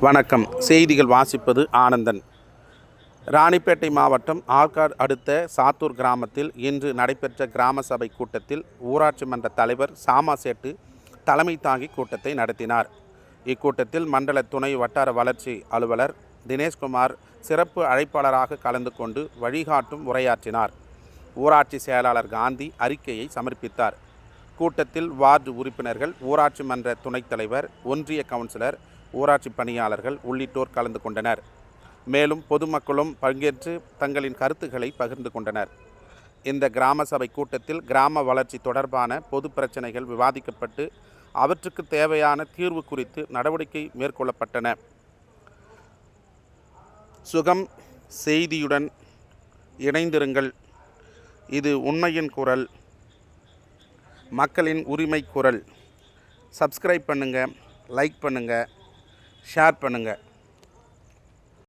வணக்கம். செய்திகள் வாசிப்பது ஆனந்தன். ராணிப்பேட்டை மாவட்டம் ஆற்காடு அடுத்த சாத்தூர் கிராமத்தில் இன்று நடைபெற்ற கிராம சபை கூட்டத்தில் ஊராட்சி மன்ற தலைவர் சாமாசேட்டு தலைமை தாங்கி கூட்டத்தை நடத்தினார். இக்கூட்டத்தில் மண்டல துணை வட்டார வளர்ச்சி அலுவலர் தினேஷ்குமார் சிறப்பு அழைப்பாளராக கலந்து கொண்டு வழிகாட்டும் உரையாற்றினார். ஊராட்சி செயலாளர் காந்தி அறிக்கையை சமர்ப்பித்தார். கூட்டத்தில் வார்டு உறுப்பினர்கள் ஊராட்சி மன்ற துணைத் தலைவர் ஒன்றிய கவுன்சிலர் ஊராட்சி பணியாளர்கள் உள்ளிட்டோர் கலந்து கொண்டனர். மேலும் பொதுமக்களும் பங்கேற்று தங்களின் கருத்துக்களை பகிர்ந்து கொண்டனர். இந்த கிராம சபை கூட்டத்தில் கிராம வளர்ச்சி தொடர்பான பொது பிரச்சனைகள் விவாதிக்கப்பட்டு அவற்றுக்கு தேவையான தீர்வு குறித்து நடவடிக்கை மேற்கொள்ளப்பட்டன. சுகம் செய்தியுடன் இணைந்திருங்கள். இது உண்மையின் குரல். மக்களின் உரிமை குரல். சப்ஸ்கிரைப் பண்ணுங்கள் லைக் பண்ணுங்கள் ஷேர் பண்ணுங்கள்